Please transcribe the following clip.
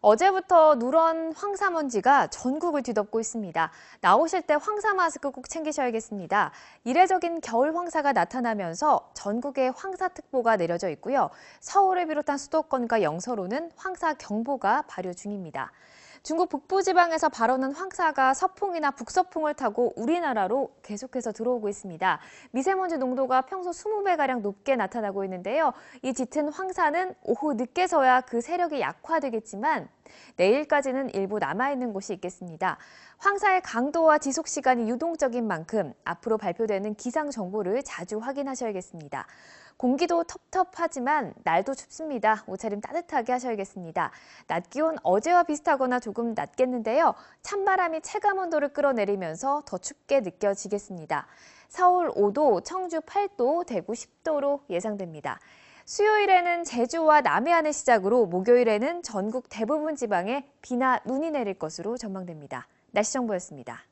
어제부터 누런 황사 먼지가 전국을 뒤덮고 있습니다. 나오실 때 황사 마스크 꼭 챙기셔야겠습니다. 이례적인 겨울 황사가 나타나면서 전국에 황사특보가 내려져 있고요. 서울을 비롯한 수도권과 영서로는 황사 경보가 발효 중입니다. 중국 북부 지방에서 발원한 황사가 서풍이나 북서풍을 타고 우리나라로 계속해서 들어오고 있습니다. 미세먼지 농도가 평소 20배가량 높게 나타나고 있는데요. 이 짙은 황사는 오후 늦게서야 그 세력이 약화되겠지만 내일까지는 일부 남아있는 곳이 있겠습니다. 황사의 강도와 지속 시간이 유동적인 만큼 앞으로 발표되는 기상 정보를 자주 확인하셔야겠습니다. 공기도 텁텁하지만 날도 춥습니다. 옷차림 따뜻하게 하셔야겠습니다. 낮 기온 어제와 비슷하거나 조금 낮겠는데요. 찬바람이 체감 온도를 끌어내리면서 더 춥게 느껴지겠습니다. 서울 5도, 청주 8도, 대구 10도로 예상됩니다. 수요일에는 제주와 남해안을 시작으로 목요일에는 전국 대부분 지방에 비나 눈이 내릴 것으로 전망됩니다. 날씨 정보였습니다.